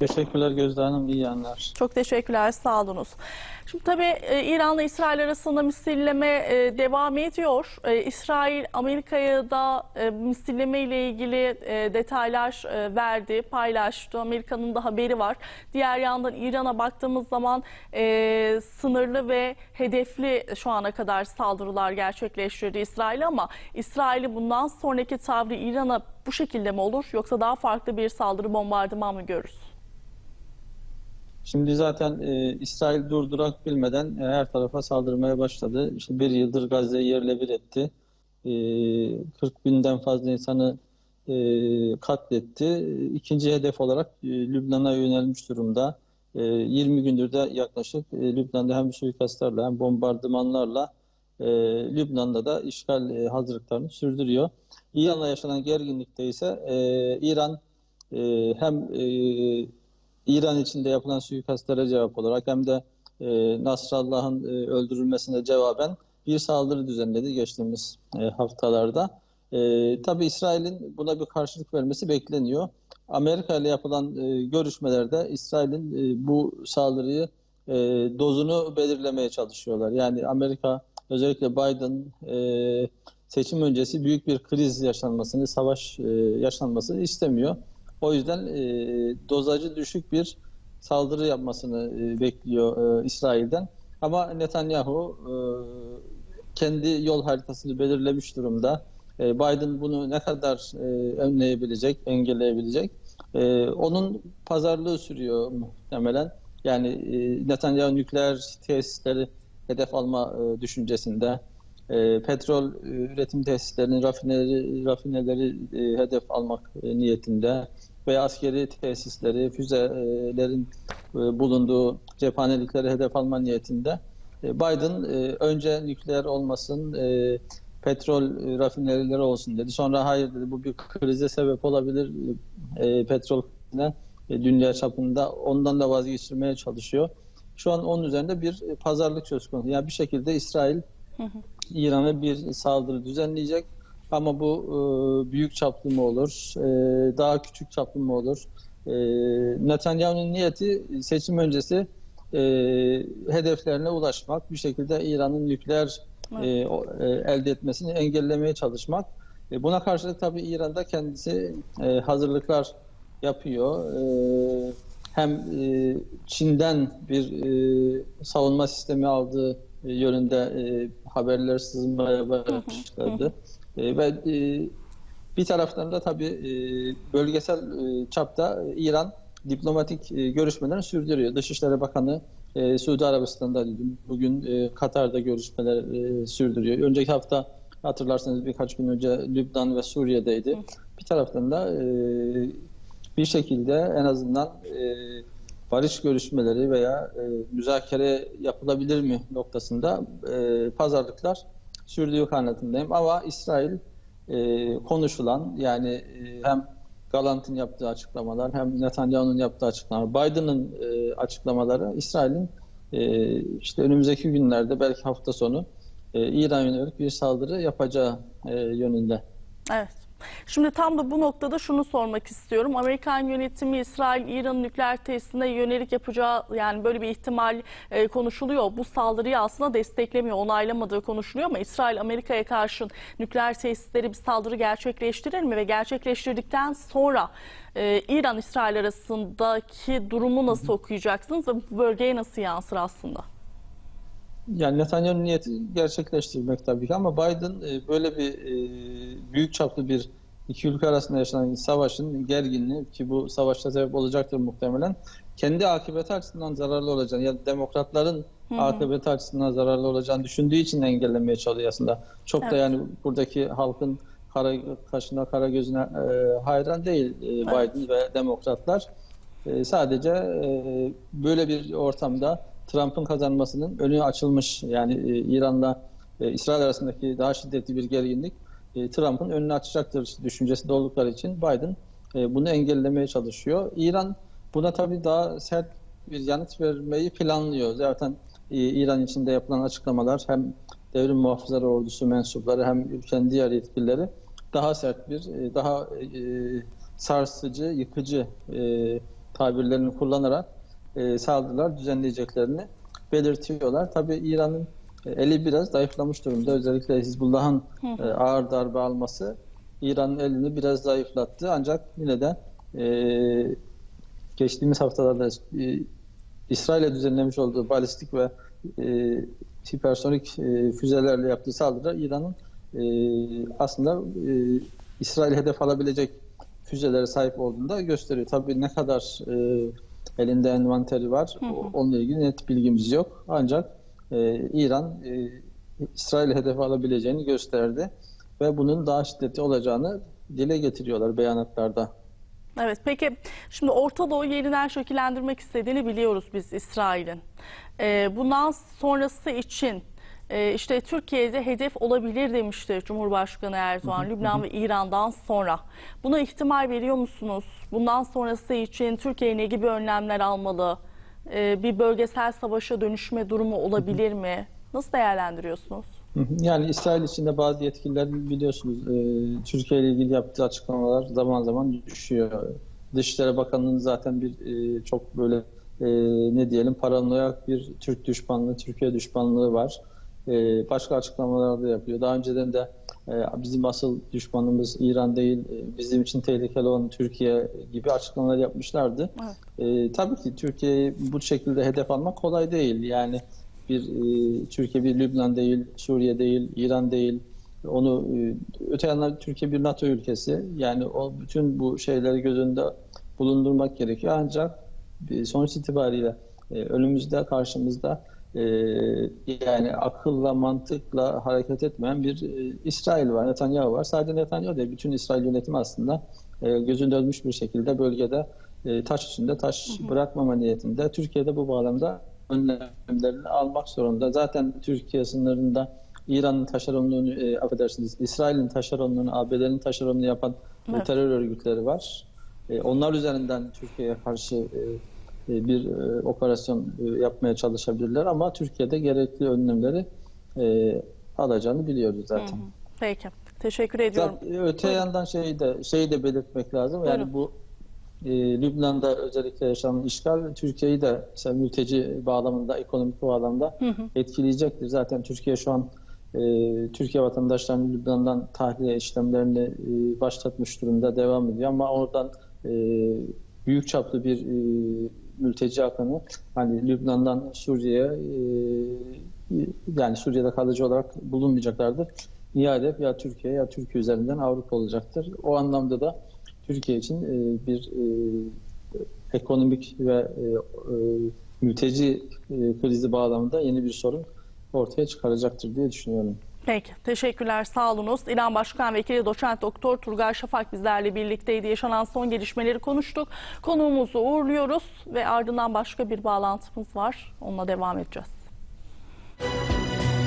Teşekkürler Gözde Hanım. İyi yanlar. Çok teşekkürler, sağ. Şimdi tabii e, İran'la İsrail arasında misilleme e, devam ediyor. E, İsrail Amerika'ya da misilleme ile ilgili detaylar verdi, paylaştı. Amerika'nın da haberi var. Diğer yandan İran'a baktığımız zaman sınırlı ve hedefli şu ana kadar saldırılar gerçekleştirdi İsrail ama İsrail'i bundan sonraki tavrı İran'a bu şekilde mi olur yoksa daha farklı bir saldırı bombardıman mı görürüz? Şimdi zaten e, İsrail durdurak bilmeden e, her tarafa saldırmaya başladı. İşte bir yıldır Gazze'yi yerle bir etti. E, 40 binden fazla insanı e, katletti. İkinci hedef olarak e, Lübnan'a yönelmiş durumda. E, 20 gündür de yaklaşık e, Lübnan'da hem suikastlarla hem bombardımanlarla e, Lübnan'da da işgal e, hazırlıklarını sürdürüyor. İran'la yaşanan gerginlikte ise e, İran e, hem e, İran içinde yapılan suikastlara cevap olarak hem de e, Nasrallah'ın e, öldürülmesine cevaben bir saldırı düzenledi geçtiğimiz e, haftalarda. E, tabii İsrail'in buna bir karşılık vermesi bekleniyor. Amerika ile yapılan e, görüşmelerde İsrail'in e, bu saldırıyı e, dozunu belirlemeye çalışıyorlar. Yani Amerika özellikle Biden e, seçim öncesi büyük bir kriz yaşanmasını, savaş e, yaşanmasını istemiyor. O yüzden e, dozajı düşük bir saldırı yapmasını e, bekliyor e, İsrail'den. Ama Netanyahu e, kendi yol haritasını belirlemiş durumda. E, Biden bunu ne kadar e, önleyebilecek, engelleyebilecek? E, onun pazarlığı sürüyor muhtemelen. Yani e, Netanyahu nükleer tesisleri hedef alma e, düşüncesinde. E, petrol e, üretim tesislerinin rafineleri, rafineleri e, hedef almak e, niyetinde veya askeri tesisleri, füzelerin e, bulunduğu cephanelikleri hedef alma niyetinde. E, Biden e, önce nükleer olmasın, petrol rafinerileri olsun dedi. Sonra hayır dedi bu bir krize sebep olabilir petrol dünya çapında ondan da vazgeçirmeye çalışıyor. Şu an onun üzerinde bir pazarlık söz konusu. Yani bir şekilde İsrail İran'a bir saldırı düzenleyecek. Ama bu e, büyük çaplı mı olur, e, daha küçük çaplı mı olur? E, Netanyahu'nun niyeti seçim öncesi e, hedeflerine ulaşmak, bir şekilde İran'ın nükleer e, e, elde etmesini engellemeye çalışmak. E, buna karşılık tabii İran'da kendisi e, hazırlıklar yapıyor. E, hem e, Çin'den bir e, savunma sistemi aldığı yönünde e, haberler sızmaya başladı. E, ve e, bir taraftan da tabii e, bölgesel e, çapta e, İran diplomatik e, görüşmelerini sürdürüyor. Dışişleri Bakanı e, Suudi Arabistan'da bugün e, Katar'da görüşmeler e, sürdürüyor. Önceki hafta hatırlarsanız birkaç gün önce Lübnan ve Suriye'deydi. Bir taraftan da e, bir şekilde en azından e, barış görüşmeleri veya e, müzakere yapılabilir mi noktasında e, pazarlıklar sürdüğü kanaatindeyim. Ama İsrail e, konuşulan yani e, hem Galant'ın yaptığı açıklamalar hem Netanyahu'nun yaptığı açıklamalar, Biden'ın e, açıklamaları İsrail'in e, işte önümüzdeki günlerde belki hafta sonu e, İran yönelik bir saldırı yapacağı e, yönünde. Evet. Şimdi tam da bu noktada şunu sormak istiyorum. Amerikan yönetimi İsrail İran nükleer tesisine yönelik yapacağı yani böyle bir ihtimal e, konuşuluyor. Bu saldırıyı aslında desteklemiyor, onaylamadığı konuşuluyor ama İsrail Amerika'ya karşın nükleer tesisleri bir saldırı gerçekleştirir mi ve gerçekleştirdikten sonra e, İran İsrail arasındaki durumu nasıl okuyacaksınız ve bu bölgeye nasıl yansır aslında? Yani Netanyahu'nun niyeti gerçekleştirmek tabii ki ama Biden e, böyle bir e, büyük çaplı bir iki ülke arasında yaşanan savaşın gerginliği ki bu savaşta sebep olacaktır muhtemelen kendi akıbeti açısından zararlı olacağını ya demokratların hı hı. akıbeti açısından zararlı olacağını düşündüğü için engellemeye çalışıyor aslında. Çok evet. da yani buradaki halkın kara kaşına kara gözüne e, hayran değil e, Biden evet. ve demokratlar. E, sadece e, böyle bir ortamda Trump'ın kazanmasının önü açılmış. Yani e, İran'la e, İsrail arasındaki daha şiddetli bir gerginlik e, Trump'ın önünü açacaktır düşüncesinde oldukları için Biden e, bunu engellemeye çalışıyor. İran buna tabii daha sert bir yanıt vermeyi planlıyor. Zaten e, İran içinde yapılan açıklamalar hem devrim muhafızları ordusu mensupları hem ülkenin diğer yetkilileri daha sert bir, e, daha e, sarsıcı, yıkıcı e, tabirlerini kullanarak e, saldırılar düzenleyeceklerini belirtiyorlar. Tabii İran'ın e, eli biraz zayıflamış durumda. Özellikle Hizbullah'ın e, ağır darbe alması İran'ın elini biraz zayıflattı. Ancak yine de e, geçtiğimiz haftalarda e, İsrail'e düzenlemiş olduğu balistik ve e, hipersonik e, füzelerle yaptığı saldırı İran'ın e, aslında e, İsrail hedef alabilecek füzelere sahip olduğunu da gösteriyor. Tabii ne kadar e, elinde envanteri var o- onunla ilgili net bilgimiz yok. Ancak e, İran e, İsrail hedef alabileceğini gösterdi ve bunun daha şiddetli olacağını dile getiriyorlar beyanatlarda. Evet, peki şimdi Orta Doğu yeniden şekillendirmek istediğini biliyoruz biz İsrail'in. Ee, bundan sonrası için e, işte Türkiye'de hedef olabilir demişti Cumhurbaşkanı Erdoğan, Lübnan ve İran'dan sonra. Buna ihtimal veriyor musunuz? Bundan sonrası için Türkiye ne gibi önlemler almalı? Ee, bir bölgesel savaşa dönüşme durumu olabilir mi? Nasıl değerlendiriyorsunuz? Yani İsrail içinde bazı yetkililer biliyorsunuz e, Türkiye ile ilgili yaptığı açıklamalar zaman zaman düşüyor. Dışişleri Bakanlığı'nın zaten bir e, çok böyle e, ne diyelim paranoyak bir Türk düşmanlığı, Türkiye düşmanlığı var. E, başka açıklamalar da yapıyor. Daha önceden de e, bizim asıl düşmanımız İran değil, e, bizim için tehlikeli olan Türkiye gibi açıklamalar yapmışlardı. Evet. E, tabii ki Türkiye'yi bu şekilde hedef almak kolay değil. Yani bir e, Türkiye bir Lübnan değil, Suriye değil, İran değil. Onu öte yandan Türkiye bir NATO ülkesi. Yani o bütün bu şeyleri göz önünde bulundurmak gerekiyor. Ancak sonuç itibariyle önümüzde, karşımızda e, yani akılla, mantıkla hareket etmeyen bir e, İsrail var, Netanyahu var. Sadece Netanyahu değil, bütün İsrail yönetimi aslında e, gözün dönmüş bir şekilde bölgede e, taş üstünde taş bırakmama niyetinde. Türkiye'de bu bağlamda önlemlerini almak zorunda. Zaten Türkiye sınırında İran'ın taşeronluğunu, e, affedersiniz, İsrail'in taşeronluğunu, ABD'nin taşeronluğunu yapan Evet. terör örgütleri var. E, onlar üzerinden Türkiye'ye karşı e, bir e, operasyon e, yapmaya çalışabilirler ama Türkiye'de gerekli önlemleri e, alacağını biliyoruz zaten. Peki, teşekkür ediyorum. Zaten öte yandan şeyi de şeyi de belirtmek lazım. Yani Buyurun. bu e, Lübnan'da özellikle yaşanan işgal Türkiye'yi de mesela mülteci bağlamında, ekonomik bağlamda etkileyecektir. Zaten Türkiye şu an e, Türkiye vatandaşlarının Lübnan'dan tahliye işlemlerini e, başlatmış durumda devam ediyor ama oradan e, büyük çaplı bir e, mülteci akını hani Lübnan'dan Suriye'ye e, yani Suriye'de kalıcı olarak bulunmayacaklardır. İade ya Türkiye ya Türkiye üzerinden Avrupa olacaktır. O anlamda da Türkiye için e, bir e, ekonomik ve e, e, mülteci e, krizi bağlamında yeni bir sorun ortaya çıkaracaktır diye düşünüyorum. Peki, teşekkürler, sağ. İran Başkan Vekili Doçent Doktor Turgay Şafak bizlerle birlikteydi. Yaşanan son gelişmeleri konuştuk. Konuğumuzu uğurluyoruz ve ardından başka bir bağlantımız var. Onunla devam edeceğiz.